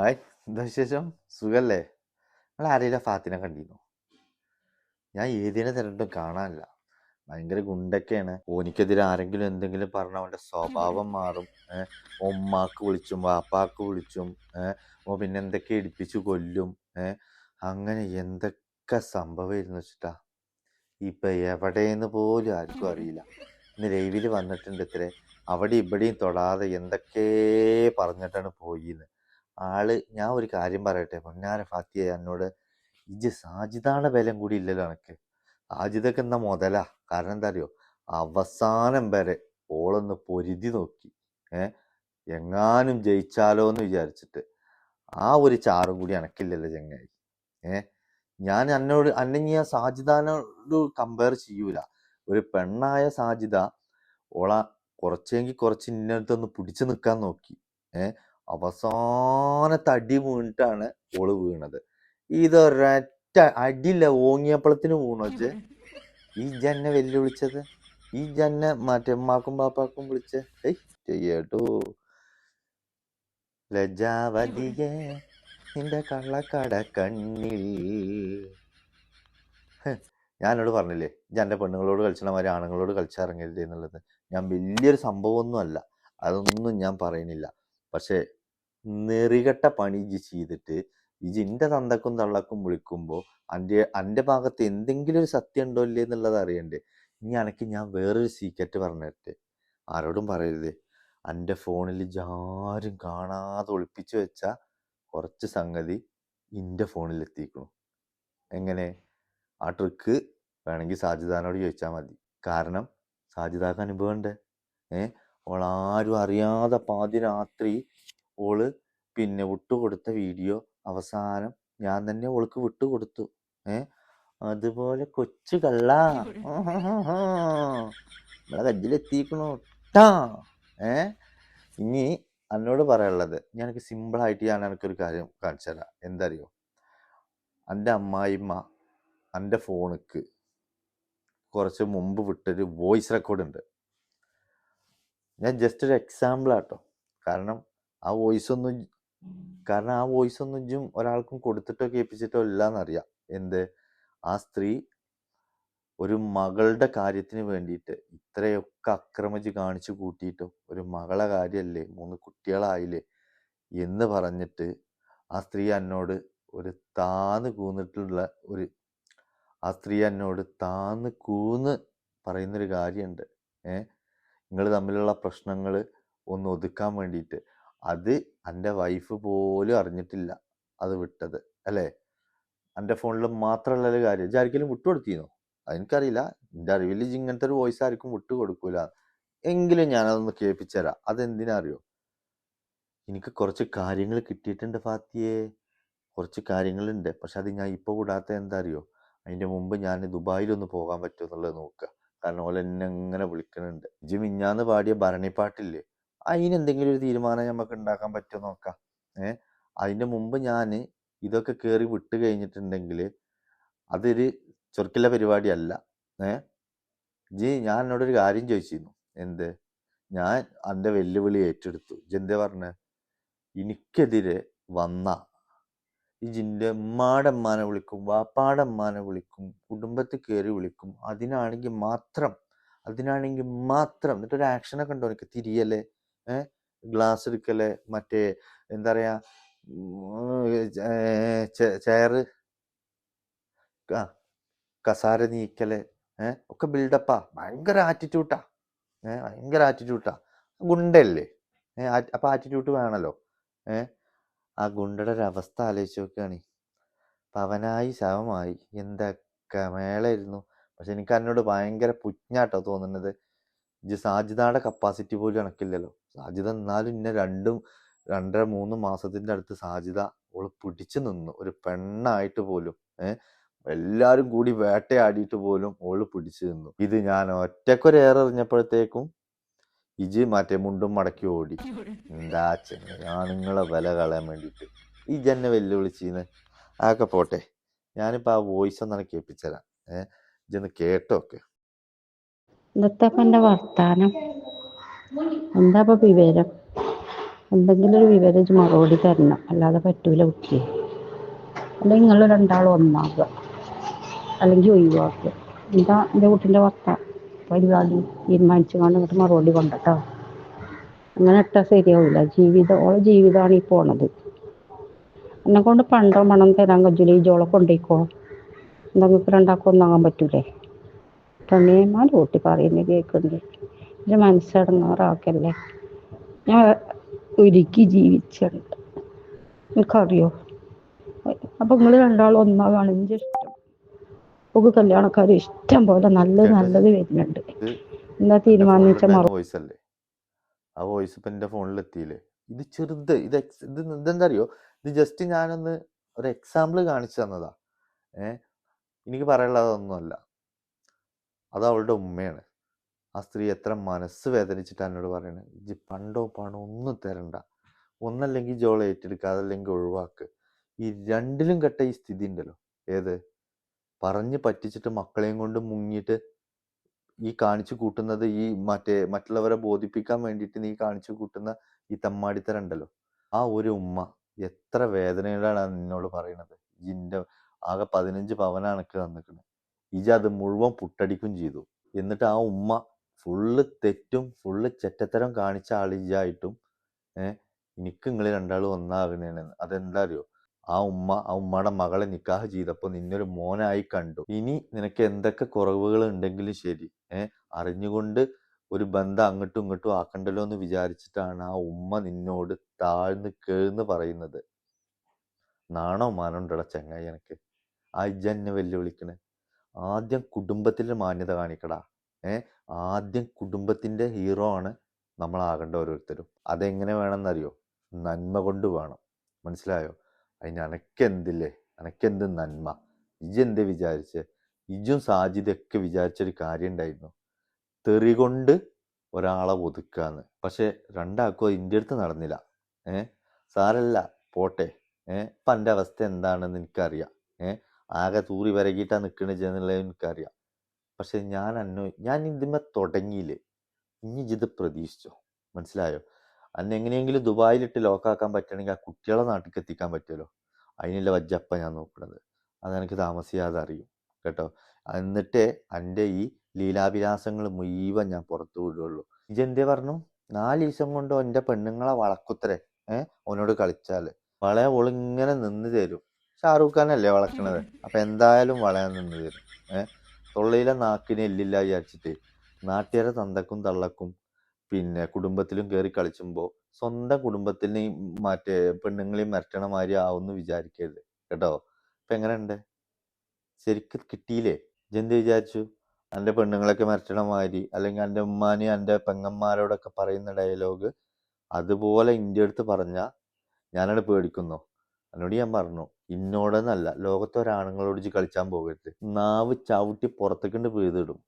Hi എന്താ വിശേഷം? സുഖല്ലേ? നിങ്ങൾ ആരെയില്ല ഫാത്തിനെ കണ്ടിരുന്നു? ഞാൻ ഏതിനെ തരണ്ടും കാണാനില്ല. ഭയങ്കര ഗുണ്ടൊക്കെയാണ്. ഓനിക്കെതിരെ ആരെങ്കിലും എന്തെങ്കിലും പറഞ്ഞ അവന്റെ സ്വഭാവം മാറും. ഉമ്മാക്ക് വിളിച്ചും വാപ്പാക്ക് വിളിച്ചും ഓ പിന്നെ എന്തൊക്കെ ഇടിപ്പിച്ചു കൊല്ലും അങ്ങനെ എന്തൊക്കെ സംഭവമായിരുന്നു വെച്ചിട്ടാ? ഇപ്പൊ എവിടെയെന്ന് പോലും ആർക്കും അറിയില്ല. ഇന്ന് ലൈവിൽ വന്നിട്ടുണ്ട് ഇത്രേ. അവിടെ ഇവിടെയും തൊടാതെ എന്തൊക്കെ പറഞ്ഞിട്ടാണ് പോയിന്ന്. ആൾ ഞാൻ ഒരു കാര്യം പറയട്ടെ? പൊന്നാര ഫാത്തിയ എന്നോട് ഇജ് സാജിദാണ് ബലം കൂടി ഇല്ലല്ലോ എനക്ക് സാജിദൊക്കെ എന്നാ മുതലാ? കാരണം എന്താ അറിയോ? അവസാനം വരെ ഓളൊന്ന് പൊരുതി നോക്കി. ഏ? എങ്ങാനും ജയിച്ചാലോ എന്ന് വിചാരിച്ചിട്ട്. ആ ഒരു ചാറും കൂടി എനക്കില്ലല്ലോ ചങ്ങായി. ഏ? ഞാൻ എന്നോട് അന്നെ ഞാൻ സാജിദാനോട് കമ്പയർ ചെയ്യൂല. ഒരു പെണ്ണായ സാജിദ ഓള കുറച്ചെങ്കിൽ കുറച്ച് ഇന്നടുത്തൊന്ന് പിടിച്ചു നിൽക്കാൻ നോക്കി. ഏ? അവസാനത്തെ അടി വീണിട്ടാണ് ഓൾ വീണത്. ഇതൊരൊറ്റ അടിയില്ല ഓങ്ങിയപ്പളത്തിന് വീണോച്ച് ഈ ജന്നെ വെല്ലുവിളിച്ചത്? ഈ ജന്നെ മറ്റേ ഉമ്മാക്കും പാപ്പാക്കും വിളിച്ച്? ഏയ് ചെയ്യട്ടോ ലജാവതിയെ നിന്റെ കള്ളക്കട കണ്ണിൽ. ഞാനോട് പറഞ്ഞില്ലേ ഞാൻ എന്റെ പെണ്ണുങ്ങളോട് കളിച്ചണ മാതിരി ആണുങ്ങളോട് കളിച്ചിറങ്ങരുത് എന്നുള്ളത്. ഞാൻ വലിയൊരു സംഭവമൊന്നും അല്ല അതൊന്നും ഞാൻ പറയുന്നില്ല. പക്ഷേ നെറികെട്ട പണി ഇജ്ജ് ചെയ്തിട്ട് ഇജ് എന്റെ തന്തക്കും തള്ളക്കും വിളിക്കുമ്പോൾ അന്റെ അന്റെ ഭാഗത്ത് എന്തെങ്കിലും ഒരു സത്യം ഉണ്ടോ ഇല്ലേ എന്നുള്ളത് അറിയണ്ടേ. ഇനി അനക്ക് ഞാൻ വേറൊരു സീക്രറ്റ് പറഞ്ഞിട്ട് ആരോടും പറയരുത്. എന്റെ ഫോണിൽ ആരും കാണാതെ ഒളിപ്പിച്ചു വെച്ച കുറച്ച് സംഗതി ഇന്റെ ഫോണിൽ എത്തിക്കണം. എങ്ങനെ? ആ ട്രിക്ക് വേണമെങ്കിൽ സാജിദാനോട് ചോദിച്ചാൽ മതി. കാരണം സാജിദാക്ക് അനുഭവം ഉണ്ട്. ഏ? ഓൾ ആരും അറിയാതെ പാതി രാത്രി ഓൾ പിന്നെ വിട്ടുകൊടുത്ത വീഡിയോ അവസാനം ഞാൻ തന്നെ ഓൾക്ക് വിട്ടുകൊടുത്തു. ഏ? അതുപോലെ കൊച്ചു കള്ള. നമ്മളെ കജ്ജിലെത്തിക്കണു ട്ടാ. ഏ? ഇനി എന്നോട് പറയാനുള്ളത് ഞാൻ എനിക്ക് സിമ്പിളായിട്ട് ഞാൻ എനിക്കൊരു കാര്യം കാണിച്ചു തരാം. എന്തറിയോ? എന്റെ അമ്മായിമ്മ എന്റെ ഫോണിക്ക് കുറച്ച് മുമ്പ് വിട്ടൊരു വോയിസ് റെക്കോർഡ് ഉണ്ട് ഞാൻ ജസ്റ്റ് ഒരു എക്സാമ്പിൾ ആട്ടോ. കാരണം ആ വോയിസ് ഒന്നും കാരണം ആ വോയിസ് ഒന്നും ഒരാൾക്കും കൊടുത്തിട്ടോ കേൾപ്പിച്ചിട്ടോ ഇല്ല എന്നറിയാം എന്ത്? ആ സ്ത്രീ ഒരു മകളുടെ കാര്യത്തിന് വേണ്ടിയിട്ട് ഇത്രയൊക്കെ അക്രമിച്ച് കാണിച്ചു കൂട്ടിയിട്ടോ ഒരു മകളെ കാര്യമല്ലേ മൂന്ന് കുട്ടികളായില്ലേ എന്ന് പറഞ്ഞിട്ട് ആ സ്ത്രീ എന്നോട് ഒരു താന്ന് കൂന്നിട്ടുള്ള ഒരു ആ സ്ത്രീ എന്നോട് താന്ന് കൂന്ന് പറയുന്നൊരു കാര്യമുണ്ട്. ഏഹ് നിങ്ങൾ തമ്മിലുള്ള പ്രശ്നങ്ങൾ ഒന്ന് ഒതുക്കാൻ വേണ്ടിയിട്ട്. അത് എന്റെ വൈഫ് പോലും അറിഞ്ഞിട്ടില്ല അത് വിട്ടത് അല്ലേ? എന്റെ ഫോണിൽ മാത്രമുള്ള കാര്യം ഇതാരിക്കലും വിട്ടുകൊടുത്തിരുന്നോ അതെനിക്കറിയില്ല എന്റെ അറിവിൽ ഇങ്ങനത്തെ ഒരു വോയിസ് ആർക്കും വിട്ടു കൊടുക്കൂല. എങ്കിലും ഞാനതൊന്ന് കേൾപ്പിച്ചുതരാം അതെന്തിനറിയോ? എനിക്ക് കുറച്ച് കാര്യങ്ങൾ കിട്ടിയിട്ടുണ്ട് ഫാത്തിയെ. കുറച്ച് കാര്യങ്ങളുണ്ട്. പക്ഷെ അത് ഞാൻ ഇപ്പോൾ വിടാത്ത എന്താ അറിയോ അതിന്റെ മുമ്പ് ഞാൻ ദുബായിലൊന്ന് പോകാൻ പറ്റുമോ എന്നുള്ളത് നോക്കുക. കാരണം ഓല എന്നെ ഇങ്ങനെ വിളിക്കുന്നുണ്ട് ഇജ്ജ് മിഞ്ഞാന്ന് പാടിയ ഭരണിപ്പാട്ടില്ലേ അതിന് എന്തെങ്കിലും ഒരു തീരുമാനം നമുക്ക് ഉണ്ടാക്കാൻ പറ്റുമോ നോക്കാം. ഏഹ് അതിന്റെ മുമ്പ് ഞാൻ ഇതൊക്കെ കയറി വിട്ട് കഴിഞ്ഞിട്ടുണ്ടെങ്കിൽ അതൊരു ചൊറുക്കില്ല പരിപാടിയല്ല. ഏ? ജി ഞാൻ എന്നോടൊരു കാര്യം ചോദിച്ചിരുന്നു. എന്ത്? ഞാൻ എന്റെ വെല്ലുവിളി ഏറ്റെടുത്തു. ജെന്തേ പറഞ്ഞേ? എനിക്കെതിരെ വന്ന ഈ ഉമ്മാടെ ഉമ്മാനെ വിളിക്കും വാപ്പാടെ വിളിക്കും കുടുംബത്തിൽ കയറി വിളിക്കും. അതിനാണെങ്കിൽ മാത്രം അതിനാണെങ്കിൽ മാത്രം. എന്നിട്ടൊരു ആക്ഷനൊക്കെ ഉണ്ടോ എനിക്ക് തിരിയല്ലേ? ഗ്ലാസ് എടുക്കൽ മറ്റേ എന്താ പറയാ ചെയറ് ആ കസാര നീക്കൽ ഏഹ് ഒക്കെ ബിൽഡപ്പാ ഭയങ്കര ആറ്റിറ്റ്യൂട്ടാ ഏഹ് ഭയങ്കര ആറ്റിറ്റ്യൂട്ടാ ഗുണ്ടല്ലേ ഏഹ് അപ്പൊ ആറ്റിറ്റ്യൂട്ട് വേണല്ലോ. ഏഹ് ആ ഗുണ്ടയുടെ ഒരു അവസ്ഥ ആലോചിച്ച് നോക്കുകയാണ് പവനായി ശവമായി. എന്തൊക്കെ മേളായിരുന്നു. പക്ഷെ എനിക്ക് എന്നോട് ഭയങ്കര പുജ്ഞാട്ടോ തോന്നുന്നത്. ഇജ്ജ് സാജിദയുടെ കപ്പാസിറ്റി പോലും കണക്കില്ലല്ലോ സാജിദ എന്നാലും ഇന്നെ രണ്ടും രണ്ടര മൂന്ന് മാസത്തിന്റെ അടുത്ത് സാധ്യത ഓൾ പിടിച്ചു നിന്നു. ഒരു പെണ്ണായിട്ട് പോലും ഏഹ് എല്ലാരും കൂടി വേട്ടയാടിയിട്ട് പോലും ഓൾ പിടിച്ചു നിന്നു. ഇത് ഞാൻ ഒറ്റക്കൊരു ഏറെറിഞ്ഞപ്പോഴത്തേക്കും ഇജ് മറ്റേ മുണ്ടും മടക്കി ഓടി. എന്താ ഞാൻ നിങ്ങളെ വില കളയാൻ വേണ്ടിട്ട് ഈ ജന്നെ വെല്ലുവിളിച്ചിന്ന്. അതൊക്കെ പോട്ടെ. ഞാനിപ്പോ ആ വോയിസ് ഒന്നാണ് കേൾപ്പിച്ചുതരാം ഏഹ് ഇജൊന്ന് കേട്ടോക്കെ. ഇന്നത്തപ്പ എന്റെ വർത്താനം. എന്താ ഇപ്പൊ വിവരം? എന്തെങ്കിലും ഒരു വിവരം മറുപടി തരണം. അല്ലാതെ പറ്റൂല കുട്ടി അല്ലെങ്കിൽ നിങ്ങൾ രണ്ടാളും ഒന്നാകുക അല്ലെങ്കിൽ ഒഴിവാക്കുക. എന്താ എന്റെ കുട്ടീന്റെ വർത്ത പരിപാടി. തീരുമാനിച്ചു കൊണ്ട് ഇങ്ങോട്ട് മറുപടി കൊണ്ടട്ടോ. അങ്ങനെ ഇട്ടാൽ ശരിയാവില്ല ജീവിതം ഓളെ ജീവിതമാണ് ഈ പോണത്. എന്നെ കൊണ്ട് പണ്ടോ മണം തരാൻ കഴിച്ചില്ല ഈ ജോളെ കൊണ്ടേക്കോ എന്താ നിങ്ങൾക്ക് ഒന്നാകാൻ പറ്റൂലേ? പെണ്ണേമാൻ കൂട്ടി പറയുന്നത് കേൾക്കുന്നുണ്ട് എന്റെ മനസ്സടങ്ങാറാക്കല്ലേ? ഞാൻ ഒരുക്കി ജീവിച്ചിട്ടുണ്ട്. എനിക്കറിയോ അപ്പം നിങ്ങൾ രണ്ടാളും ഒന്നാകാണ് എന്റെ ഇഷ്ടം. നമുക്ക് കല്യാണക്കാർ ഇഷ്ടം പോലെ നല്ലത്? നല്ലത് വരുന്നുണ്ട്. എന്താ തീരുമാനിച്ച മറു വോയിസ് അല്ലേ? ആ വോയിസ് ഇപ്പൊ എന്റെ ഫോണിൽ എത്തിയില്ലേ ഇത് ചെറുത് ഇത് ഇത് ഇതെന്താ അറിയോ ഇത് ജസ്റ്റ് ഞാനൊന്ന് ഒരു എക്സാമ്പിൾ കാണിച്ചു തന്നതാ. ഏഹ് എനിക്ക് പറയാനുള്ളത് അതൊന്നുമല്ല അത് അവളുടെ ഉമ്മയാണ്. ആ സ്ത്രീ എത്ര മനസ്സ് വേദനിച്ചിട്ടാണ് എന്നോട് പറയണത് ഇജ്ജ് പണ്ടോ പണോ ഒന്നും തരണ്ട. ഒന്നല്ലെങ്കിൽ ജോൾ ഏറ്റെടുക്കുക അതല്ലെങ്കിൽ ഒഴിവാക്ക്. ഈ രണ്ടിലും കെട്ട ഈ സ്ഥിതി ഉണ്ടല്ലോ. ഏത്? പറഞ്ഞ് പറ്റിച്ചിട്ട് മക്കളെയും കൊണ്ട് മുങ്ങിയിട്ട് ഈ കാണിച്ചു കൂട്ടുന്നത് ഈ മറ്റേ മറ്റുള്ളവരെ ബോധിപ്പിക്കാൻ വേണ്ടിയിട്ട് നീ കാണിച്ചു കൂട്ടുന്ന ഈ തമ്മാടിത്തരം ഉണ്ടല്ലോ. ആ ഒരു ഉമ്മ എത്ര വേദനയിലാണ് നിന്നോട് പറയണത്. ഇന്റെ ആകെ പതിനഞ്ച് പവനാണ് എനിക്ക് തന്നിക്കുന്നത് ഇജ അത് മുഴുവൻ പുട്ടടിക്കും ചെയ്തു. എന്നിട്ട് ആ ഉമ്മ ഫുള്ള് തെറ്റും ഫുള്ള് ചെറ്റത്തരം കാണിച്ച ആളിജായിട്ടും ഏഹ് എനിക്ക് നിങ്ങൾ രണ്ടാളും ഒന്നാകുന്നതാണ് അതെന്താ അറിയോ ആ ഉമ്മ ആ ഉമ്മയുടെ മകളെ നിക്കാഹ് ചെയ്തപ്പോൾ നിന്നൊരു മോനായി കണ്ടു. ഇനി നിനക്ക് എന്തൊക്കെ കുറവുകൾ ഉണ്ടെങ്കിലും ശരി ഏഹ് അറിഞ്ഞുകൊണ്ട് ഒരു ബന്ധം അങ്ങോട്ടും ഇങ്ങോട്ടും ആക്കണ്ടല്ലോ എന്ന് വിചാരിച്ചിട്ടാണ് ആ ഉമ്മ നിന്നോട് താഴ്ന്ന് കേന്ന് പറയുന്നത്. നാണോ മാനോ ഉണ്ടടാ ചങ്ങായി എനിക്ക്? ആ ഇജ്ജന്നെ വെല്ലുവിളിക്കണേ. ആദ്യം കുടുംബത്തിന്റെ മാന്യത കാണിക്കടാ. ആദ്യം കുടുംബത്തിന്റെ ഹീറോ ആണ് നമ്മളാകേണ്ട ഓരോരുത്തരും. അതെങ്ങനെ വേണമെന്നറിയോ? നന്മ കൊണ്ട് വേണം. മനസ്സിലായോ? അതിന് അനക്കെന്തില്ലേ? അനക്കെന്ത് നന്മ? ഇജ്ജെന്തേ വിചാരിച്ച്? ഇജും സാജിദൊക്കെ വിചാരിച്ചൊരു കാര്യം ഉണ്ടായിരുന്നു തെറി കൊണ്ട് ഒരാളെ ഒതുക്കാന്ന്. പക്ഷെ രണ്ടാൾക്കും അത് അടുത്ത് നടന്നില്ല. ഏ സാരല്ല പോട്ടെ. ഏ ഇപ്പം എന്റെ അവസ്ഥ എന്താണെന്ന് എനിക്കറിയാം. ഏ ആകെ തൂറി വരകിയിട്ടാണ് നിൽക്കണേ ചെയ്യുന്നുള്ളത് എനിക്കറിയാം. പക്ഷെ ഞാൻ അന്നോ ഞാൻ ഇതിന്മേ തുടങ്ങിയില്ല? ഇനി ഇത് പ്രതീക്ഷിച്ചോ? മനസ്സിലായോ? അന്ന് എങ്ങനെയെങ്കിലും ദുബായിലിട്ട് ലോക്കാക്കാൻ പറ്റണമെങ്കിൽ ആ കുട്ടികളെ നാട്ടിലേക്ക് എത്തിക്കാൻ പറ്റുമല്ലോ അതിനുള്ള വജ്ജപ്പ ഞാൻ നോക്കണത്. അതെനിക്ക് താമസിയാതെ അറിയും കേട്ടോ? എന്നിട്ടേ എന്റെ ഈ ലീലാവിലാസങ്ങൾ മുഴുവൻ ഞാൻ പുറത്തു വിടുള്ളൂ. ഇജെന്തേ പറഞ്ഞു? നാല് ദിവസം കൊണ്ട് എന്റെ പെണ്ണുങ്ങളെ വളക്കുത്തരെ ഏഹ് ഓനോട് കളിച്ചാൽ വളയ ഓളിങ്ങനെ നിന്ന് തരും. ഷാറൂഖ് ഖാനല്ലേ വളക്കണത്? അപ്പൊ എന്തായാലും വളയാൻ നിന്ന് തരും ഏഹ് തൊള്ളയിലെ നാക്കിന് എല്ലില്ല വിചാരിച്ചിട്ട് നാട്ടുകാരെ തന്തക്കും തള്ളക്കും പിന്നെ കുടുംബത്തിലും കയറി കളിച്ചുമ്പോൾ സ്വന്തം കുടുംബത്തിനെയും മറ്റേ പെണ്ണുങ്ങളെയും മരട്ടണ മാതിരി ആവുമെന്ന് വിചാരിക്കരുത്. കേട്ടോ? ഇപ്പൊ എങ്ങനെയുണ്ട്? ശരിക്ക് കിട്ടിയില്ലേ? ഇജെന്ത് വിചാരിച്ചു? എന്റെ പെണ്ണുങ്ങളൊക്കെ മരട്ടണ മാതിരി അല്ലെങ്കിൽ എന്റെ ഉമ്മാനി എന്റെ പെങ്ങന്മാരോടൊക്കെ പറയുന്ന ഡയലോഗ് അതുപോലെ ഇന്ത്യ അടുത്ത് പറഞ്ഞാൽ ഞാനവിടെ പേടിക്കുന്നു. എന്നോട് ഞാൻ പറഞ്ഞു ഇന്നോടെന്നല്ല ലോകത്തെ ഒരാണുങ്ങളോട് കളിച്ചാൻ പോകരുത്. നാവ് ചവിട്ടി പുറത്തേക്കൊണ്ട് പെയ്തിടും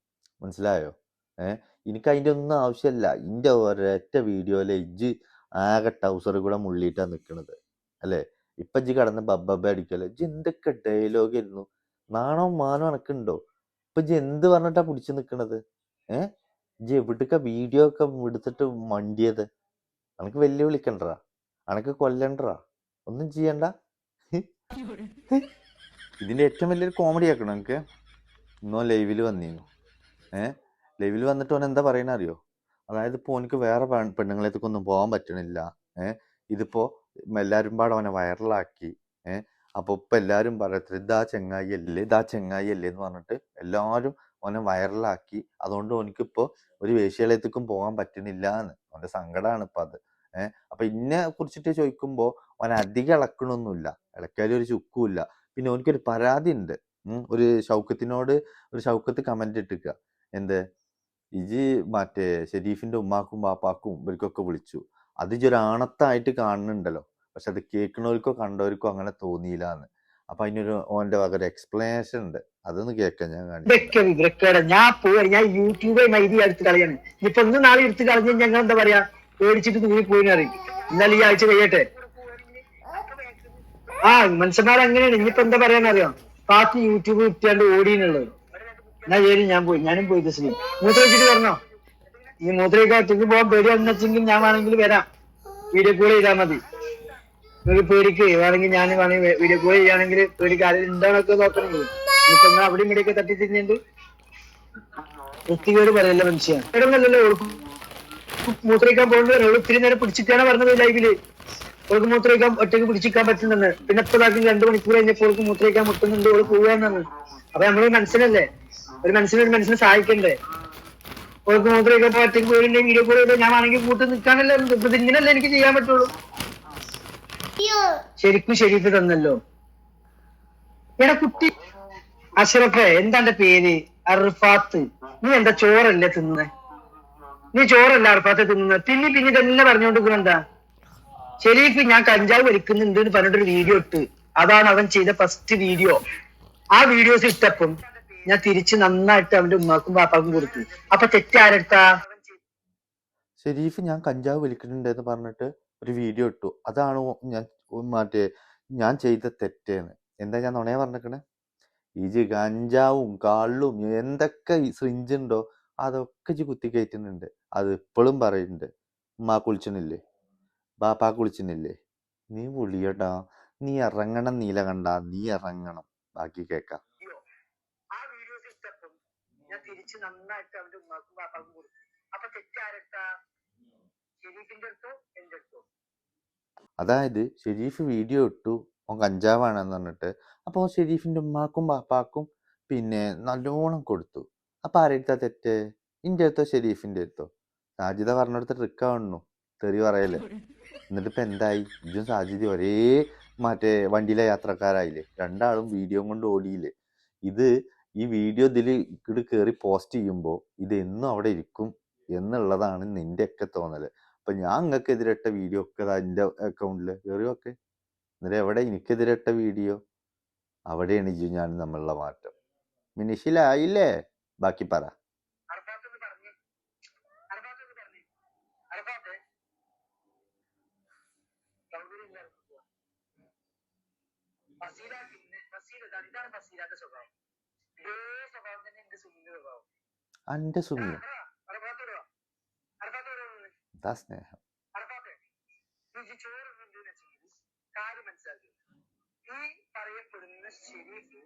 മനസ്സിലായോ? ഏഹ് എനിക്ക് അതിന്റെ ഒന്നും ആവശ്യമില്ല എന്റെ ഒരൊറ്റ വീഡിയോയിലെ ഇജ്ജ് ആകെ ടൗസർ കൂടെ മുള്ളിയിട്ടാണ് നിൽക്കണത് അല്ലേ? ഇപ്പൊ ഇജ്ജ് കടന്ന് ബബ്ബബ അടിക്കല്ലോ ഇജ്ജ് എന്തൊക്കെ ഡയലോഗ് ആയിരുന്നു. നാണോ മാനോ എനക്കുണ്ടോ? ഇപ്പൊ ഇജ്ജ് എന്ത് പറഞ്ഞിട്ടാ പിടിച്ചു നിൽക്കണത് ഏഹ് ഇജ്ജ് എവിടൊക്കെ വീഡിയോ ഒക്കെ എടുത്തിട്ട് മണ്ടിയത്? അനക്ക് വെല്ലുവിളിക്കണ്ടറാ അനക്ക് കൊല്ലണ്ടറാ ഒന്നും ചെയ്യണ്ട. ഇതിന്റെ ഏറ്റവും വലിയൊരു കോമഡി ആക്കണം എനിക്ക് ഇന്നോ ലൈവിൽ വന്നിരുന്നു ഏഹ് ലൈവിൽ വന്നിട്ട് ഓൻ എന്താ പറയണ അറിയോ? അതായത് ഇപ്പോൾ ഓനക്ക് വേറെ പെണ്ണുങ്ങളേക്ക് ഒന്നും പോകാൻ പറ്റണില്ല. ഏഹ് ഇതിപ്പോ എല്ലാരും പാടെ അവനെ വൈറലാക്കി ഏഹ് അപ്പൊ ഇപ്പൊ എല്ലാരും പറയത്തില്ല ഇതാ ചെങ്ങായി അല്ലേ? ഇതാ ചെങ്ങായി അല്ലേ? എന്ന് പറഞ്ഞിട്ട് എല്ലാരും ഓനെ വൈറലാക്കി അതുകൊണ്ട് ഓനിക്കിപ്പോ ഒരു വേശ്യാലയത്തേക്കും പോകാൻ പറ്റുന്നില്ല എന്ന് സങ്കടമാണ് ഇപ്പൊ അത്. ഏഹ് അപ്പൊ ഇന്നെ കുറിച്ചിട്ട് ചോദിക്കുമ്പോ അവൻ അധികം ഇളക്കണൊന്നുമില്ല ഇളക്കാലും ഒരു ചുക്കുമില്ല പിന്നെ ഓനിക്കൊരു പരാതി ഉണ്ട് ഒരു ഷൗക്കത്തിനോട് ഒരു ഷൗക്കത്ത് കമന്റ് ഇട്ടിക്ക. എന്ത്? ഇജി മറ്റേ ഷെരീഫിന്റെ ഉമ്മാക്കും ബാപ്പാക്കും ഇവർക്കൊക്കെ വിളിച്ചു. അത് ഇജി കാണുന്നുണ്ടല്ലോ പക്ഷെ അത് കേൾക്കണവർക്കോ കണ്ടവർക്കോ അങ്ങനെ തോന്നിയില്ല എന്ന് അപ്പൊ അതിനൊരു ഓന്റെ വക ഒരു എക്സ്പ്ലനേഷൻ ഉണ്ട് അതൊന്ന് കേൾക്കാം ഞാൻ കാണിച്ചു ഇതൊക്കെ ഞാൻ പോയി ഞാൻ യൂട്യൂബ് മൈദി എടുത്ത് കളയാണ്. ഇപ്പൊ ഒന്ന് നാളെ എടുത്ത് കളഞ്ഞ ഞങ്ങൾ എന്താ പറയാ? പേടിച്ചിട്ട് തൂങ്ങി പോയി അറിയും എന്നാൽ ഈ ആഴ്ച കഴിയട്ടെ. ആ മനുഷ്യന്മാർ അങ്ങനെയാണ്. ഇനിയിപ്പോ എന്താ പറയാനറിയാം പാർട്ടി യൂട്യൂബ് കിട്ടിയാണ്ട് ഓടിയെന്നുള്ളത്. എന്നാ ശരി ഞാൻ പോയി. ഞാനും പോയി തസ്ലീം മൂത്ര വെച്ചിട്ട് വരണോ? ഈ മൂത്രയൊക്കെ ഒറ്റയ്ക്ക് പോകാൻ വന്നെങ്കിൽ ഞാൻ വേണമെങ്കിൽ വരാം. വീഡിയോ കോൾ ചെയ്താൽ മതി. നിങ്ങൾക്ക് പേടിക്ക് വേണമെങ്കിൽ ഞാൻ വേണമെങ്കിൽ വീഡിയോ കോൾ ചെയ്യുകയാണെങ്കിൽ പേടിക്ക് ആരും എന്താണൊക്കെ നോക്കണമെങ്കിൽ ഇപ്പൊ അവിടെയും അവിടെ ഇവിടെയൊക്കെ തട്ടി തിരിഞ്ഞിട്ട് വൃത്തികേട് പറയല്ല മനുഷ്യ? ഇടന്നല്ലല്ലോ മൂത്രയിക്കാൻ പോകുന്നത് ഓൾ ഒത്തിരി നേരം പിടിച്ചിട്ടാണ് പറഞ്ഞത് ലൈവിൽ ഓൾക്ക് മൂത്രയിക്കാൻ ഒറ്റയ്ക്ക് പിടിച്ചിക്കാൻ പറ്റുന്നെന്ന് പിന്നെ ഇപ്പതാക്കി രണ്ടു മണിക്കൂർ കഴിഞ്ഞപ്പോൾ ഓൾക്ക് മൂത്രയിക്കാൻ മുട്ടുന്നുണ്ട്. ഓൾ പോവാന്നാണ് അപ്പൊ നമ്മൾ മനസ്സിലല്ലേ ഒരു മനസ്സിനൊരു മനസ്സിനെ സഹായിക്കണ്ടേ? ഓൾക്ക് മൂത്രയിക്കാൻ ഒറ്റയ്ക്ക് പോയിട്ടുണ്ടെങ്കിൽ വീഡിയോ കോൾ ചെയ്തോ ഞാൻ ആണെങ്കിൽ കൂട്ട് നിൽക്കാനല്ലേ ഇപ്പൊ ഇതിങ്ങനല്ലേ എനിക്ക് ചെയ്യാൻ പറ്റുള്ളൂ. ശരിക്കും ശരിക്ക് തന്നല്ലോ. എടാ കുട്ടി. അഷറഫെ എന്താ പേര്? അർഫാത്ത്. നീ എന്താ ചോറല്ലേ തിന്നുന്നേ നീ ചോറല്ല അർഫാത്ത് തിന്നുന്നത്. പിന്നെ പിന്നെ തന്നെ പറഞ്ഞോണ്ട് എന്താ? ഷെരീഫ് ഞാൻ കഞ്ചാവ് വലിക്കുന്നുണ്ട് എന്ന് പറഞ്ഞിട്ടൊരു വീഡിയോ ഇട്ട്. അതാണ് അവൻ ചെയ്ത ഫസ്റ്റ് വീഡിയോ ആ വീഡിയോസ് ഇട്ടപ്പം ഞാൻ തിരിച്ച് നന്നായിട്ട് അവന്റെ ഉമ്മാക്കും പാപ്പാക്കും കൊടുത്തു. അപ്പൊ തെറ്റാരെടുത്താ? ഷെരീഫ് ഞാൻ കഞ്ചാവ് വലിക്കുന്നുണ്ട് എന്ന് പറഞ്ഞിട്ട് ഒരു വീഡിയോ ഇട്ടു. അതാണ് ഞാൻ മറ്റേ ഞാൻ ചെയ്ത തെറ്റേന്ന്. എന്താ ഞാൻ നുണയെ പറഞ്ഞേക്കണേ? ഇജ് കഞ്ചാവും കള്ളും എന്തൊക്കെ സിഞ്ച് ഉണ്ടോ അതൊക്കെ ഇജ് കുത്തി കയറ്റുന്നുണ്ട് അത് ഇപ്പോഴും പറയുന്നുണ്ട് ഉമ്മാ കുളിച്ചണില്ലേ ബാപ്പാ കുളിച്ചണില്ലേ നീ വിളിയട്ടാ നീ ഇറങ്ങണം നീല കണ്ട. നീ ഇറങ്ങണം. ബാക്കി കേക്കാം. ആ വീഡിയോസ് ഇട്ടപ്പം ഞാൻ തിരിച്ച് നന്നായിട്ട് അവന്റെ ഉമ്മാക്കും പാപ്പാക്കും കൊടുത്തു. അപ്പൊ തെറ്റാരെടുത്താ ഷെരീഫിന്റെ അടുത്തോ? എന്റെ അടുത്തോ? അതായത് ഷെരീഫ് വീഡിയോ ഇട്ടു. ഓൻ കഞ്ചാവാണെന്ന് പറഞ്ഞിട്ട്. അപ്പോൾ ഷെരീഫിന്റെ ഉമ്മാക്കും പാപ്പാക്കും പിന്നെ നല്ലോണം കൊടുത്തു. അപ്പൊ ആരെടുത്താ തെറ്റ്? ഇന്റെ അടുത്തോ ഷെരീഫിന്റെ അടുത്തോ? സാജിദ പറഞ്ഞെടുത്ത് ട്രിക്ക് ആവണു തെറി പറയല്ലേ എന്നിട്ട് ഇപ്പൊ എന്തായി? ഇജും സാജിദ ഒരേ മറ്റേ വണ്ടിയിലെ യാത്രക്കാരായില്ലേ? രണ്ടാളും വീഡിയോ കൊണ്ട് ഓടിയില്ലേ? ഇത് ഈ വീഡിയോ ഇതിൽ ഇങ്ങോട്ട് കയറി പോസ്റ്റ് ചെയ്യുമ്പോൾ ഇത് എന്നും അവിടെ ഇരിക്കും എന്നുള്ളതാണ് നിന്റെ ഒക്കെ തോന്നൽ അപ്പൊ ഞാൻ നിങ്ങൾക്ക് ഇട്ട വീഡിയോ ഒക്കെ എന്റെ അക്കൗണ്ടിൽ കയറി ഒക്കെ എന്നിട്ട് എവിടെ എനിക്കെതിരെ ഇട്ട വീഡിയോ അവിടെയാണ് ഇജു ഞാൻ തമ്മിലുള്ള മാറ്റം. മിനിഷിലായില്ലേ? ബാക്കി പറ. ഫസീല പിന്നെ ഫസീല ഇതാണ്. ഫസീലാന്റെ സ്വഭാവം. ഇതേ സ്വഭാവം തന്നെ എന്റെ സുനിന്റെ സ്വഭാവം. അന്റെ സുമി അർഫാത്ത് ഇടുവാ അർഫാത്ത് ഇടുവാ എന്താ സ്നേഹം. വെച്ചെങ്കിൽ കാര്യം മനസ്സിലാക്കി. ഈ പറയപ്പെടുന്ന ഷെരീഫ്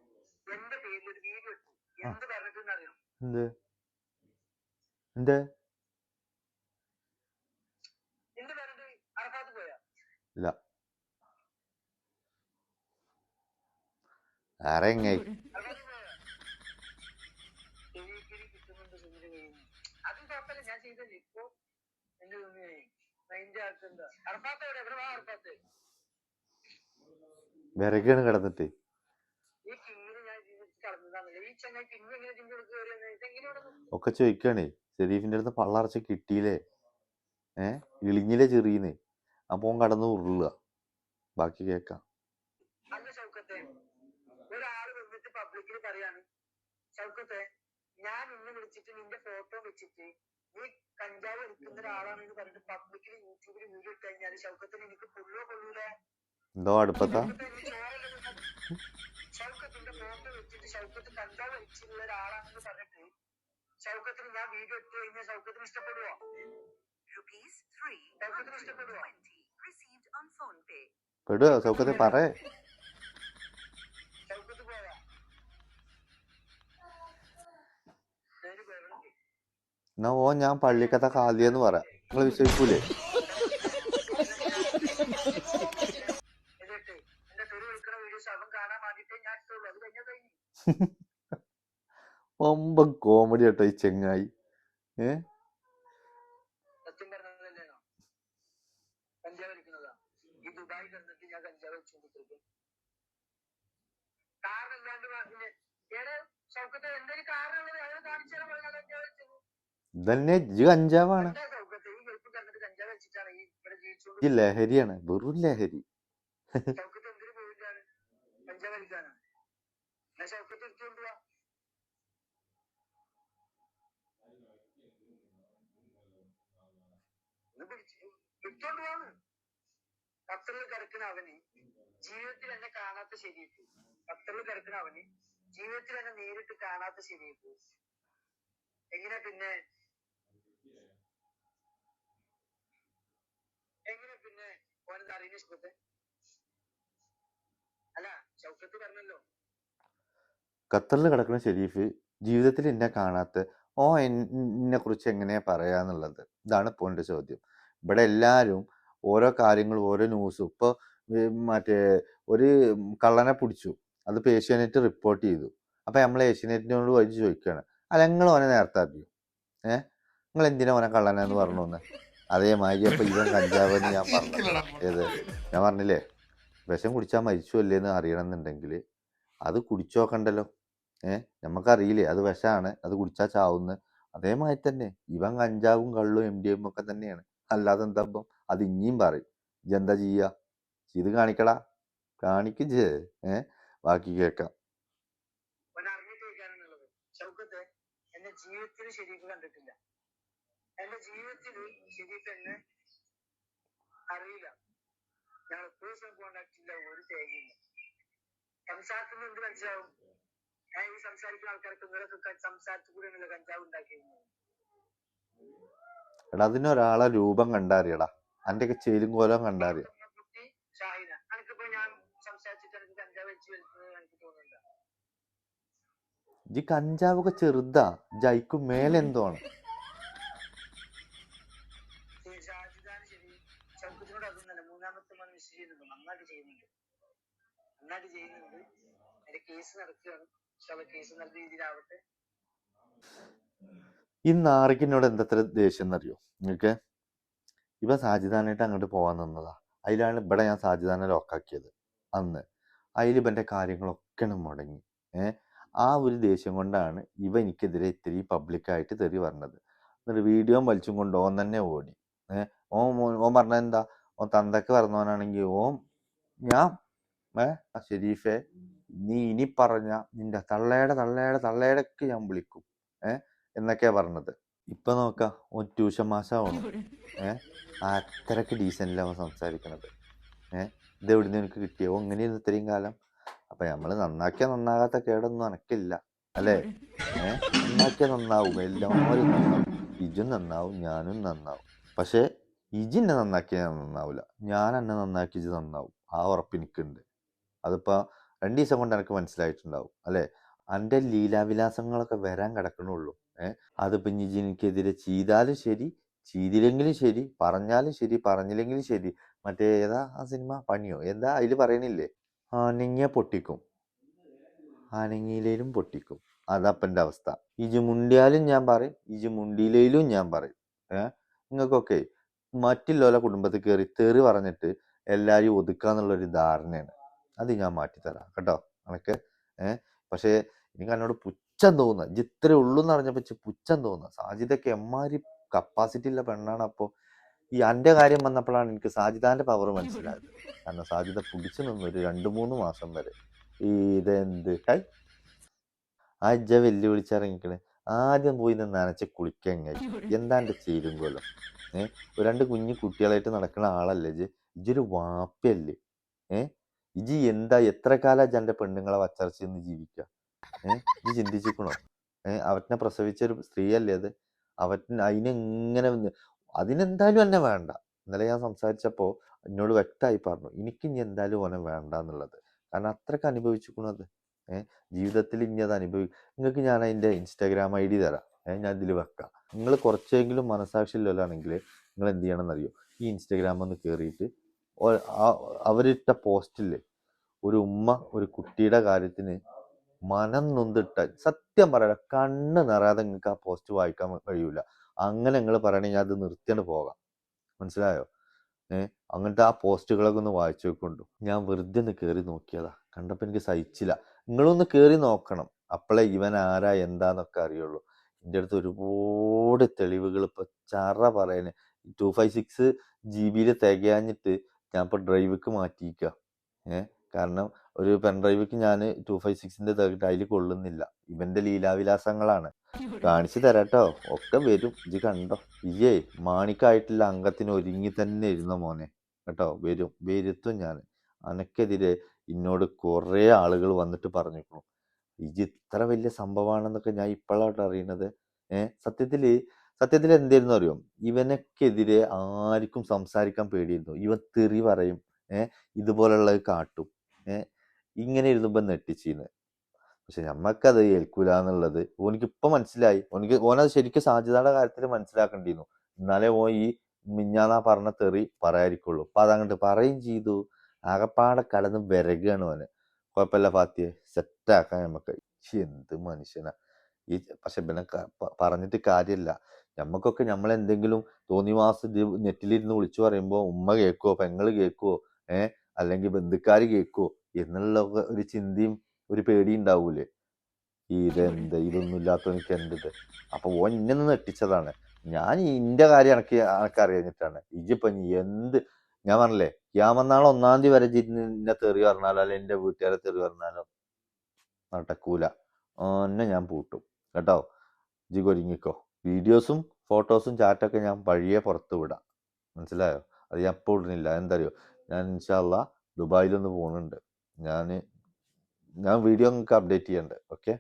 എന്റെ പേരിൽ ഒരു വീഡിയോ ഇട്ടു എന്ത് പറഞ്ഞിട്ടെന്ന് അറിയാം എന്ത്? എന്ത്? എന്ത് പറഞ്ഞിട്ട് അർഫാത്ത് പോയാ? ഇല്ല. നിന്ന് അത് കുഴപ്പമില്ല ഞാൻ ചെയ്തല്ലേ ഇപ്പൊ എന്റെ മൈൻഡ് ആക്കണ്ട അർഫാത്ത് എവിടെ? എവിടെ വാ അർഫാത്ത് വിറകാണ് കിടന്നിട്ട് ഈ കിങ്ങിന് ഞാൻ ജീവിച്ച് കടന്നതാണല്ലോ ഈ ചെങ്ങായി കിങ് എങ്ങനെ ജിന്റെ അടുത്ത് കയറിയെന്ന് ഇതെങ്ങനെ ഇവിടെ നിന്ന് ഒക്കെ ചോദിക്കാണ് ഷെരീഫിന്റെ അടുത്ത് പള്ളറച്ച കിട്ടിയില്ലേ? ഏ? ഇളിഞ്ഞിലെ ചെറിയുന്നേ അപ്പൊ ഓൻ കടന്ന് ഉരുളുക. ബാക്കി കേക്കാം. ഞാൻ ഇന്ന് വിളിച്ചിട്ട് നിന്റെ ഫോട്ടോ വെച്ചിട്ട് നീ കഞ്ചാവ് എടുക്കുന്ന ഒരാളാണെന്ന് പറഞ്ഞിട്ട് പബ്ലിക്കിൽ യൂട്യൂബിൽ വീഡിയോ ഇട്ട് കഴിഞ്ഞാൽ ശൗക്കത്തിന് എനിക്ക് കൊള്ളുവോ കൊള്ളൂലേ? എന്തോ അടുപ്പത്താ? ഷൗക്കത്തിന്റെ ഫോട്ടോ വെച്ചിട്ട് ഷൗക്കത്ത് കണ്ടോ വെച്ചിട്ടുള്ള ഒരാളാണെന്ന് പറഞ്ഞിട്ട് ഷൗക്കത്തിന് ഞാൻ വീഡിയോ ഇട്ട് കഴിഞ്ഞാൽ ഷൗക്കത്തിന് ഇഷ്ടപ്പെടുവോ? റുപ്പീസ് ത്രീ ഷൗക്കത്തിന് ഇഷ്ടപ്പെടുവോ? received on phone pay. പെടുക സൗഖ്യത്തെ പറ. ഷൗക്കത്ത് നേര് എന്നാ ഓ ഞാൻ പള്ളിക്കഥ കാതിയെന്ന് പറയാം നിങ്ങൾ വിശ്വസിക്കൂലേ എന്നിട്ട് എന്റെ തെറി വിളിക്കുന്ന വീഡിയോസ് അവൻ കാണാൻ വേണ്ടിട്ടേ ഞാൻ ഇട്ടുള്ളൂ അത് കഴിഞ്ഞാൽ കഴിഞ്ഞു ഒമ്പ കോമഡി കേട്ടോ ഈ ചെങ്ങായി ഏ സത്യം പറഞ്ഞതല്ലേനോ കഞ്ചാവ് വലിക്കുന്നതാ ഈ ദുബായി കിടന്നിട്ട് ഞാൻ കഞ്ചാവ് വെച്ചുകൊണ്ടിരിക്കും കാറില്ലാണ്ട് പിന്നെ ഏടെ സൗഖ്യത്തെ എന്തെങ്കിലും കാറുള്ളത് കോമഡി ആട്ടോ ഈ ചെങ്ങായി. വെച്ചത് ഇതന്നെ കഞ്ചാവാണ്. ഈ ലഹരിയാണ്. വെറും ലഹരി. പോവാന്ന് ഖത്തറിൽ കിടക്കുന്ന അവന് ജീവിതത്തിൽ എന്നെ കാണാത്ത ശരിയിട്ട് ഖത്തറിൽ കിടക്കുന്ന അവന് ജീവിതത്തിൽ എന്നെ നേരിട്ട് കാണാത്ത ശരിയിട്ട് എങ്ങനെ പിന്നെ? എങ്ങനെ പിന്നെ? ഓനെന്താ അറിയുന്ന ഇഷ്ടത്തെ അല്ല ചൗക്കത്ത് പറഞ്ഞല്ലോ. ഖത്തറിൽ കിടക്കുന്ന ഷെരീഫ് ജീവിതത്തിൽ എന്നെ കാണാത്ത ഓ എന്നെ കുറിച്ച് എങ്ങനെയാ പറയാന്നുള്ളത് ഇതാണ് ഇപ്പോൾ എന്റെ ചോദ്യം. ഇവിടെ എല്ലാവരും ഓരോ കാര്യങ്ങളും ഓരോ ന്യൂസും. ഇപ്പോൾ മറ്റേ ഒരു കള്ളനെ പിടിച്ചു. അത് ഏഷ്യാനെറ്റ് റിപ്പോർട്ട് ചെയ്തു. അപ്പം നമ്മൾ ഏഷ്യാനെറ്റിനോട് വഴി ചോദിക്കുകയാണ് അല്ല നിങ്ങൾ ഓനെ നേരത്തെ അറിയൂ? ഏഹ് നിങ്ങൾ എന്തിനാ ഓനെ കള്ളനെന്ന് പറഞ്ഞു എന്ന് അതേമാതിരി അപ്പം ഇവൻ കഞ്ചാവെന്ന് ഞാൻ പറഞ്ഞു. ഏത്? ഞാൻ പറഞ്ഞില്ലേ വിഷം കുടിച്ചാൽ മരിച്ചു അല്ലേന്ന് അറിയണമെന്നുണ്ടെങ്കിൽ അത് കുടിച്ചു നോക്കണ്ടല്ലോ ഏഹ് നമുക്കറിയില്ലേ അത് വിഷമാണ് അത് കുടിച്ചാ ചാവുന്ന്. അതേമാതിരി തന്നെ ഇവൻ കഞ്ചാവും കള്ളും എം ഡി എം ഒക്കെ തന്നെയാണ്. അല്ലാതെ എന്താ അത് ഇനിയും പറയും. ഇതെന്താ ചെയ്യാ? ഇത് കാണിക്കടാ. കാണിക്കും ചേ ഏഹ് ബാക്കി ചൗക്കത്ത് എന്റെ ജീവിതത്തിൽ ഷെരീഫ് കണ്ടിട്ടില്ല. എന്റെ ജീവിതത്തിൽ ഷെരീഫ് എന്നെ അറിയില്ല. ഞങ്ങൾ പേഴ്സണൽ കോണ്ടാക്ട് ഇല്ല ഒരു തേങ്ങയില്ല. സംസാരത്തിൽ എന്ത് മനസ്സിലാവും? ഞാൻ ഈ സംസാരിക്കുന്ന ആൾക്കാർക്ക് നിങ്ങളൊക്കെ സംസാരത്തിൽ കൂടെയാണല്ലോ കഞ്ചാവ് ഉണ്ടാക്കിയിരുന്നത് എടാ അതിനൊരാളെ രൂപം കണ്ടാറിയടാ. അന്റെ ഒക്കെ ചേരും കോലം തോന്നുന്നില്ല. ഈ കഞ്ചാവൊക്കെ ചെറുതാ. ജയിക്കും മേലെ എന്തോ ആണ്. നന്നായിട്ട് ചെയ്യുന്നുണ്ട്. അതിന്റെ കേസ് നടക്കുകയാണ്. ഈ നാറിക്കിനോട് എന്തത്ര ദേഷ്യം എന്നറിയോ നിങ്ങൾക്ക് ഇവ സാജിദാനായിട്ട് അങ്ങോട്ട് പോകാൻ നിന്നതാ. അതിലാണ് ഇവിടെ ഞാൻ സാജിദാനെ ലോക്കാക്കിയത് അന്ന്. അതിൽ ഇവന്റെ കാര്യങ്ങളൊക്കെ മുടങ്ങി. ഏഹ് ആ ഒരു ദേഷ്യം കൊണ്ടാണ് ഇവ എനിക്കെതിരെ ഇത്തിരി പബ്ലിക്കായിട്ട് തെറി പറഞ്ഞത്. എന്നിട്ട് വീഡിയോ വലിച്ചും കൊണ്ട് ഓൻ തന്നെ ഓടി. ഏഹ് ഓൻ ഓൻ പറഞ്ഞ എന്താ? ഓൻ തന്തക്ക് പറഞ്ഞവനാണെങ്കിൽ ഓൻ ഞാൻ ഏഹ് ഷെരീഫെ നീ ഇനി പറഞ്ഞ നിന്റെ തള്ളയുടെ തള്ളയുടെ തള്ളയുടെക്ക് ഞാൻ വിളിക്കും. ഏ? എന്നൊക്കെയാ പറഞ്ഞത്. ഇപ്പൊ നോക്കാം ഓൻ ട്യൂഷൻ മാസാവണം ഏ? അത്രയ്ക്ക് ഡീസന്റിലാണ് അവൻ സംസാരിക്കണത്. ഏ? ഇത് എവിടുന്ന് എനിക്ക് കിട്ടിയോ? ഇങ്ങനെയായിരുന്നു ഇത്രയും കാലം. അപ്പൊ നമ്മൾ നന്നാക്കിയാ നന്നാകാത്ത കേടൊന്നും എനക്കില്ല അല്ലേ? ഏ? നന്നാക്കിയാ നന്നാവും. എല്ലാവരും നന്നാവും. ഇജും നന്നാവും ഞാനും നന്നാവും. പക്ഷേ ഇജിന്നെ നന്നാക്കിയാൽ ഞാൻ നന്നാവില്ല ഞാൻ എന്നെ നന്നാക്കി ഇജ് നന്നാവും. ആ ഉറപ്പ് എനിക്കുണ്ട്. അതിപ്പോ രണ്ടു ദിവസം കൊണ്ട് എനിക്ക് മനസ്സിലായിട്ടുണ്ടാവും അല്ലെ? എന്റെ ലീലാവിലാസങ്ങളൊക്കെ വരാൻ കിടക്കണുള്ളൂ ഏഹ് അതിപ്പോ ഇനി എനിക്കെതിരെ ചെയ്താലും ശരി ചെയ്തില്ലെങ്കിലും ശരി പറഞ്ഞാലും ശരി പറഞ്ഞില്ലെങ്കിലും ശരി മറ്റേ ഏതാ ആ സിനിമ? പണിയോ? എന്താ? അതിൽ പറയണില്ലേ? ആനങ്ങിയ പൊട്ടിക്കും. ആനങ്ങിയിലേലും പൊട്ടിക്കും. അതപ്പന്റെ അവസ്ഥ. ഇജ് മുണ്ടിയാലും ഞാൻ പറയും ഇജ് മുണ്ടിയിലേലും ഞാൻ പറയും ഏഹ് നിങ്ങൾക്കൊക്കെ മറ്റുള്ള കുടുംബത്തിൽ കയറി തെറി പറഞ്ഞിട്ട് എല്ലാവരും ഒതുക്കാന്നുള്ളൊരു ധാരണയാണ്. അത് ഞാൻ മാറ്റിത്തരാം കേട്ടോ? അനക്ക് ഏഹ് പക്ഷേ എനിക്ക് എന്നോട് പുച്ഛം തോന്നുന്നു. ഇജ്ജ് ഇത്രേ ഉള്ളൂ എന്ന് പറഞ്ഞപ്പോ ഇച്ച് പുച്ഛം തോന്നുക സാജിദൊക്കെ എമ്മാതിരി കപ്പാസിറ്റി ഉള്ള പെണ്ണാണ് അപ്പോൾ ഈ എന്റെ കാര്യം വന്നപ്പോഴാണ് എനിക്ക് സാജിദാന്റെ പവർ മനസ്സിലായത്. കാരണം സാജിദ പിടിച്ചു ഒരു രണ്ട് മൂന്ന് മാസം വരെ. ഈ ഇതെന്ത്? ഹൈ? ആ ഇജ്ജ വെല്ലുവിളിച്ചിറങ്ങിക്കണേ. ആദ്യം പോയി നിന്ന് നനച്ച് കുളിക്കാൻ എന്താ എന്റെ ചേരും കൊല്ലം ഏഹ് രണ്ട് കുഞ്ഞു കുട്ടികളായിട്ട് നടക്കുന്ന ആളല്ലേ ഇജ്ജ്? ഇജ്ജൊരു വാപ്പയല്ലേ? ഏഹ് ഇജി എന്താ എത്ര കാലാ ജന്റെ പെണ്ണുങ്ങളെ വച്ചറച്ചിന്ന് ജീവിക്കുക ഏഹ് ഇജി ചിന്തിച്ചിക്കണോ? ഏഹ് അവറ്റിനെ പ്രസവിച്ച ഒരു സ്ത്രീയല്ലേ അത്? അവറ്റിന് അതിനെങ്ങനെ അതിനെന്തായാലും എന്നെ വേണ്ട. ഇന്നലെ ഞാൻ സംസാരിച്ചപ്പോൾ എന്നോട് വ്യക്തമായി പറഞ്ഞു എനിക്ക് ഇനി എന്തായാലും ഓനെ വേണ്ട എന്നുള്ളത്. കാരണം അത്രയ്ക്ക് അനുഭവിച്ചിരിക്കണത് ഏഹ് ജീവിതത്തിൽ ഇനി അത് അനുഭവി നിങ്ങൾക്ക് ഞാൻ അതിന്റെ ഇൻസ്റ്റാഗ്രാം ഐ ഡി തരാം. ഏഹ് ഞാൻ ഇതിൽ വെക്കാം. നിങ്ങൾ കുറച്ചെങ്കിലും മനസാക്ഷിയില്ലാണെങ്കിൽ നിങ്ങൾ എന്ത് ചെയ്യണം എന്നറിയോ ഈ ഇൻസ്റ്റാഗ്രാം ഒന്ന് കയറിയിട്ട് അവരിട്ട പോസ്റ്റിൽ ഒരു ഉമ്മ ഒരു കുട്ടിയുടെ കാര്യത്തിന് മനം നൊന്തിട്ട സത്യം പറയല കണ്ണ് നിറാതെ നിങ്ങൾക്ക് ആ പോസ്റ്റ് വായിക്കാൻ കഴിയൂല. അങ്ങനെ നിങ്ങൾ പറയണെങ്കിൽ അത് നിർത്തിയാണ് പോകാം. മനസ്സിലായോ? ഏഹ് അങ്ങനത്തെ ആ പോസ്റ്റുകളൊക്കെ ഒന്ന് വായിച്ചു വെക്കൊണ്ടു ഞാൻ വെറുതെ ഒന്ന് കയറി നോക്കിയതാ. കണ്ടപ്പോൾ എനിക്ക് സഹിച്ചില്ല. നിങ്ങളൊന്ന് കയറി നോക്കണം. അപ്പോഴേ ഇവൻ ആരാ എന്താന്നൊക്കെ അറിയുള്ളൂ. എന്റെ അടുത്ത് ഒരുപാട് തെളിവുകൾ ഇപ്പൊ ചറ പറയാന് ടു ഫൈവ് സിക്സ് ജി ബിയിൽ തികയാഞ്ഞിട്ട് ഇപ്പൊ ഡ്രൈവിക്ക് മാറ്റിയിക്കുക ഏഹ് കാരണം ഒരു പെൻ ഡ്രൈവിക്ക് ഞാൻ ടു ഫൈവ് സിക്സിന്റെ അതിൽ കൊള്ളുന്നില്ല. ഇവന്റെ ലീലാവിലാസങ്ങളാണ്. കാണിച്ചു തരാട്ടോ. ഒക്കെ വരും. ഇത് കണ്ടോ? ഇയ്യേ മാണിക്കായിട്ടുള്ള അംഗത്തിന് ഒരുങ്ങി തന്നെ ഇരുന്ന മോനെ. കേട്ടോ? വരും. വരുത്തും ഞാൻ അനക്കെതിരെ എന്നോട് കുറേ ആളുകൾ വന്നിട്ട് പറഞ്ഞിരിക്കണു ഇത് ഇത്ര വലിയ സംഭവമാണെന്നൊക്കെ ഞാൻ ഇപ്പോഴാട്ടോ അറിയുന്നത് ഏഹ് സത്യത്തിൽ സത്യത്തിൽ എന്തായിരുന്നു അറിയോ ഇവനക്കെതിരെ ആർക്കും സംസാരിക്കാൻ പേടിയിരുന്നു. ഇവൻ തെറി പറയും ഏഹ് ഇതുപോലുള്ളത് കാട്ടും ഏഹ് ഇങ്ങനെ ഇരുന്നുമ്പോ നെട്ടിച്ചീന്ന് പക്ഷെ നമ്മക്കത് ഏൽക്കൂല എന്നുള്ളത് ഓനിക്ക് ഇപ്പൊ മനസ്സിലായി. ഓനിക്ക് ഓനത് ശരിക്കും സാധ്യതയുടെ കാര്യത്തിൽ മനസ്സിലാക്കേണ്ടിയിരുന്നു എന്നാലേ ഓൻ ഈ മിഞ്ഞാന്നാ പറഞ്ഞ തെറി പറയാതിരിക്കുള്ളൂ. അപ്പൊ അതങ്ങോട്ട് പറയും ചെയ്തു. ആകപ്പാടെ കടന്ന് വിരകാണ് ഓന്. കുഴപ്പമില്ല ഫാത്തിയെ സെറ്റാക്കാൻ നമുക്ക് എന്ത് മനുഷ്യനാ. ഈ പക്ഷെ പിന്നെ പറഞ്ഞിട്ട് കാര്യമില്ല. നമ്മക്കൊക്കെ നമ്മൾ എന്തെങ്കിലും തോന്നിവാസം നെറ്റിലിരുന്ന് വിളിച്ചു പറയുമ്പോൾ ഉമ്മ കേൾക്കുവോ പെങ്ങൾ കേൾക്കുവോ ഏഹ് അല്ലെങ്കിൽ ബന്ധുക്കാർ കേൾക്കുവോ എന്നുള്ള ഒരു ചിന്തയും ഒരു പേടിയും ഉണ്ടാവൂലേ? ഇതെന്ത്? ഇതൊന്നും ഇല്ലാത്തവനിക്ക് എന്തിത്? അപ്പൊ ഓൻ ഇന്നെന്ന് നെട്ടിച്ചതാണ് ഞാൻ ഇന്റെ കാര്യം എനിക്ക് എനക്ക് അറിയാഞ്ഞിട്ടാണ്. ഇജിപ്പൊ എന്ത്? ഞാൻ പറഞ്ഞില്ലേ ക്യാമന്നാൾ ഒന്നാം തീയതി വരെ എന്നെ തെറി പറഞ്ഞാലോ അല്ലെ എന്റെ വീട്ടുകാരെ തെറി പറഞ്ഞാലോ? നടക്കൂല. എന്നെ ഞാൻ പൂട്ടും. കേട്ടോ? ജി ഒരുങ്ങിക്കോ വീഡിയോസും ഫോട്ടോസും ചാറ്റൊക്കെ ഞാൻ വഴിയെ പുറത്ത് വിടാം. മനസ്സിലായോ? അത് ഞാൻ ഇപ്പോൾ ഇടുന്നില്ല. എന്തറിയോ ഞാൻ ഇൻഷാല്ല ദുബായിലൊന്ന് പോകുന്നുണ്ട് ഞാൻ ഞാൻ വീഡിയോ നിങ്ങൾക്ക് അപ്ഡേറ്റ് ചെയ്യണ്ട്. ഓക്കെ?